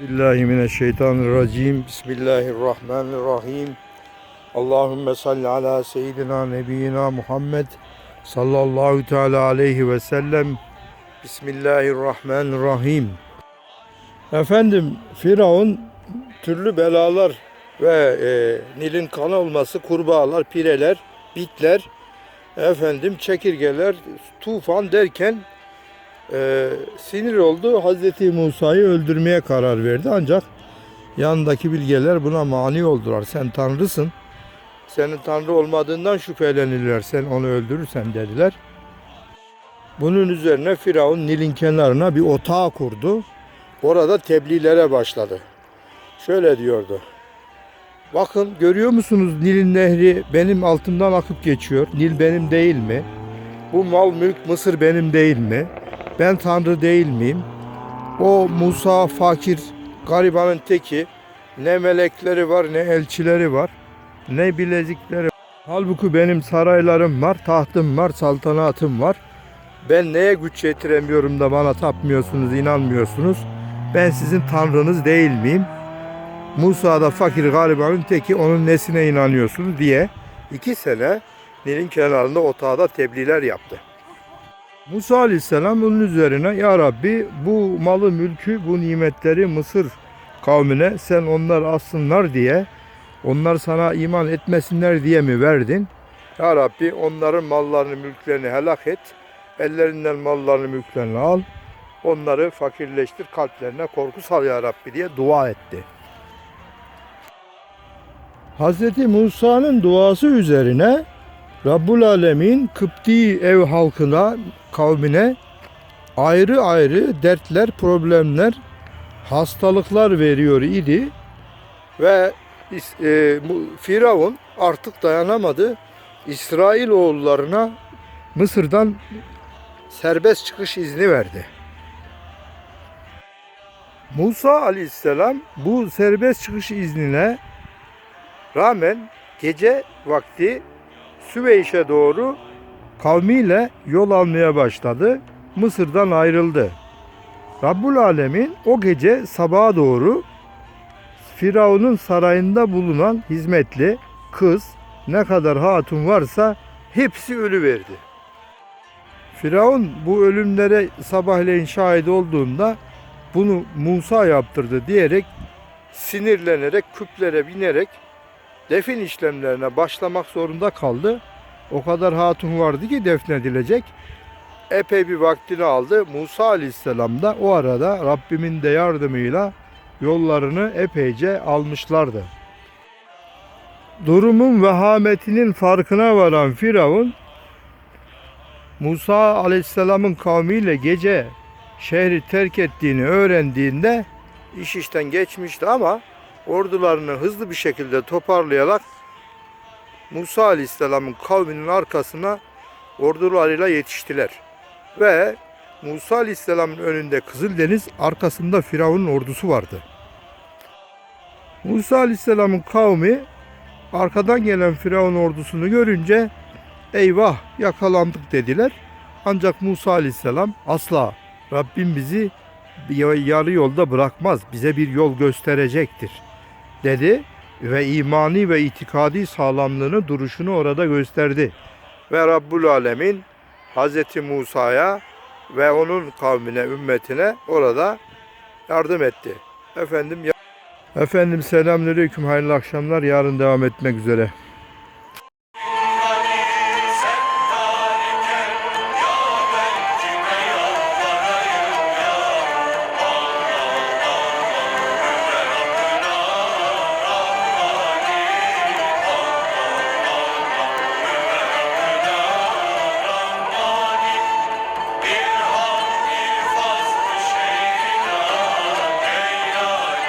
Bismillahirrahmanirrahim. Bismillahirrahmanirrahim. Allahümme salli ala seyyidina nebiyyina Muhammed sallallahu teala aleyhi ve sellem. Bismillahirrahmanirrahim. Efendim Firavun türlü belalar ve e, Nil'in kan olması, kurbağalar, pireler, bitler, efendim çekirgeler, tufan derken e, sinir oldu. Hazreti Musa'yı öldürmeye karar verdi. Ancak yanındaki bilgeler buna mani oldular. Sen tanrısın. Senin tanrı olmadığından şüphelenirler. Sen onu öldürürsen dediler. Bunun üzerine Firavun Nil'in kenarına bir otağı kurdu. Orada tebliğlere başladı. Şöyle diyordu. Bakın görüyor musunuz Nil'in nehri benim altımdan akıp geçiyor. Nil benim değil mi? Bu mal mülk Mısır benim değil mi? Ben Tanrı değil miyim? O Musa fakir, garibanın teki. Ne melekleri var, ne elçileri var, ne bilezikleri var. Halbuki benim saraylarım var, tahtım var, saltanatım var. Ben neye güç yetiremiyorum da bana tapmıyorsunuz, inanmıyorsunuz? Ben sizin tanrınız değil miyim? Musa da fakir garibanın teki onun nesine inanıyorsunuz diye iki sene Nil'in kenarında otağda tebliğler yaptı. Musa Aleyhisselam bunun üzerine Ya Rabbi bu malı mülkü bu nimetleri Mısır kavmine sen onlar alsınlar diye onlar sana iman etmesinler diye mi verdin? Ya Rabbi onların mallarını mülklerini helak et. Ellerinden mallarını mülklerini al. Onları fakirleştir kalplerine korku sal ya Rabbi diye dua etti. Hz. Musa'nın duası üzerine Rabbul Alemin Kıpti ev halkına, kavmine ayrı ayrı dertler, problemler, hastalıklar veriyor idi. Ve e, Firavun artık dayanamadı. İsrail oğullarına Mısır'dan serbest çıkış izni verdi. Musa aleyhisselam bu serbest çıkış iznine rağmen gece vakti Süveyş'e doğru kavmiyle yol almaya başladı. Mısır'dan ayrıldı. Rabbul Alemin o gece sabaha doğru Firavun'un sarayında bulunan hizmetli kız ne kadar hatun varsa hepsi ölü verdi. Firavun bu ölümlere sabahleyin şahit olduğunda bunu Musa yaptırdı diyerek sinirlenerek küplere binerek defin işlemlerine başlamak zorunda kaldı. O kadar hatun vardı ki defnedilecek. Epey bir vaktini aldı. Musa Aleyhisselam da o arada Rabbimin de yardımıyla yollarını epeyce almışlardı. Durumun vehametinin farkına varan Firavun Musa Aleyhisselam'ın kavmiyle gece şehri terk ettiğini öğrendiğinde iş işten geçmişti ama ordularını hızlı bir şekilde toparlayarak Musa Aleyhisselam'ın kavminin arkasına ordularıyla yetiştiler. Ve Musa Aleyhisselam'ın önünde Kızıldeniz, arkasında Firavun'un ordusu vardı. Musa Aleyhisselam'ın kavmi arkadan gelen Firavun ordusunu görünce eyvah yakalandık dediler. Ancak Musa Aleyhisselam asla Rabbim bizi yarı yolda bırakmaz. Bize bir yol gösterecektir dedi ve imani ve itikadi sağlamlığını duruşunu orada gösterdi. Ve Rabbul Alemin Hz. Musa'ya ve onun kavmine, ümmetine orada yardım etti. Efendim Efendim selamünaleyküm hayırlı akşamlar. Yarın devam etmek üzere.